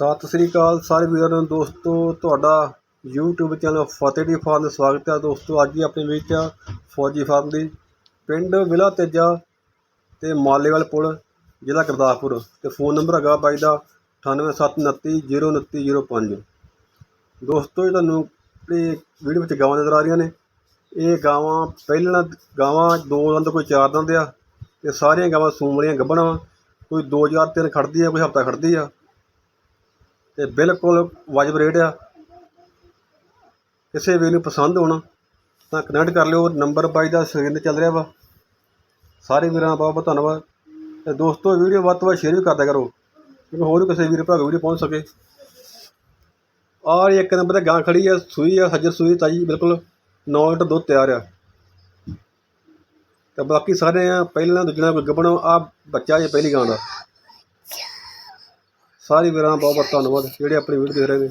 ਸਤਿ ਸ੍ਰੀ ਅਕਾਲ ਸਾਰੇ ਵੀਰਾਂ ਨੂੰ। ਦੋਸਤੋ, ਤੁਹਾਡਾ YouTube ਚੈਨਲ ਫਤਿਹ ਦੀ ਫਾਰਮ ਦਾ ਸਵਾਗਤ ਹੈ। ਦੋਸਤੋ, ਅੱਜ ਹੀ ਆਪਣੇ ਵਿੱਚ ਫੌਜੀ ਫਾਰਮ ਦੀ ਪਿੰਡ ਵਿਲਾ ਤੇਜਾ ਤੇ ਮਾਲੇਵਾਲ ਪੁਲ, ਜ਼ਿਲ੍ਹਾ ਗੁਰਦਾਸਪੁਰ। ਤੇ ਫੋਨ ਨੰਬਰ ਹੈਗਾ ਬਾਈ ਦਾ 9879099005 ਦੋਸਤੋ, ਇਹ ਤੁਹਾਨੂੰ ਇਹ ਵੀਡੀਓ ਵਿੱਚ ਗਾਵਾਂ ਨਜ਼ਰ ਆ ਰਹੀਆਂ ਨੇ। ਇਹ ਗਾਵਾਂ ਪਹਿਲਾਂ ਗਾਵਾਂ, ਦੋ ਦੰਦ, ਕੋਈ ਚਾਰ ਦੰਦ ਆ। ਤੇ ਸਾਰੀਆਂ ਗਾਵਾਂ ਸੂਮਰੀਆਂ ਗੱਭਣਾ। ਵਾ ਕੋਈ 2003 ਖੜਦੀ ਆ, ਕੋਈ ਹਫਤਾ ਖੜਦੀ ਆ। ਤੇ ਬਿਲਕੁਲ ਵਾਜਬ ਰੇਟ ਆ। ਕਿਸੇ ਵੀ ਨੂੰ ਪਸੰਦ ਹੋਣਾ ਤਾਂ ਕਨੈਕਟ ਕਰ ਲਿਓ। ਨੰਬਰ ਬਾਈ ਦਾ ਸਕਰੀਨ ਤੇ ਚੱਲ ਰਿਹਾ ਵਾ। ਸਾਰੇ ਵੀਰਾਂ ਦਾ ਬਹੁਤ ਬਹੁਤ ਧੰਨਵਾਦ। ਤੇ ਦੋਸਤੋ ਵੀਡੀਓ ਵੱਧ ਤੋਂ ਵੱਧ ਸ਼ੇਅਰ ਵੀ ਕਰਦਾ ਕਰੋ। ਕਿਉਂਕਿ ਹੋਰ ਵੀ ਕਿਸੇ ਵੀਰ ਭਾਗ ਵੀਡੀਓ ਪਹੁੰਚ ਸਕੇ। ਆਹ ਇੱਕ ਨੰਬਰ ਤੇ ਗਾਂ ਖੜੀ ਆ, ਸੂਈ ਆ ਹਜਰ ਸੂਈ ਤਾਜੀ ਬਿਲਕੁਲ 9 ਲੀਟਰ ਦੁੱਧ ਤਿਆਰ ਆ। ਤੇ ਬਾਕੀ ਸਾਰੇ ਆ, ਪਹਿਲਾਂ ਦੂਜਣਾ ਕੋਈ ਗੱਬਣਾ ਆ ਬੱਚਾ ਜੇ ਪਹਿਲੀ ਗਾਂ ਦਾ। ਸਾਰੇ ਵੀਰਾਂ ਦਾ ਬਹੁਤ ਬਹੁਤ ਧੰਨਵਾਦ ਜਿਹੜੇ ਆਪਣੀ ਵੀਡੀਓ ਦੇਖ ਰਹੇ ਨੇ।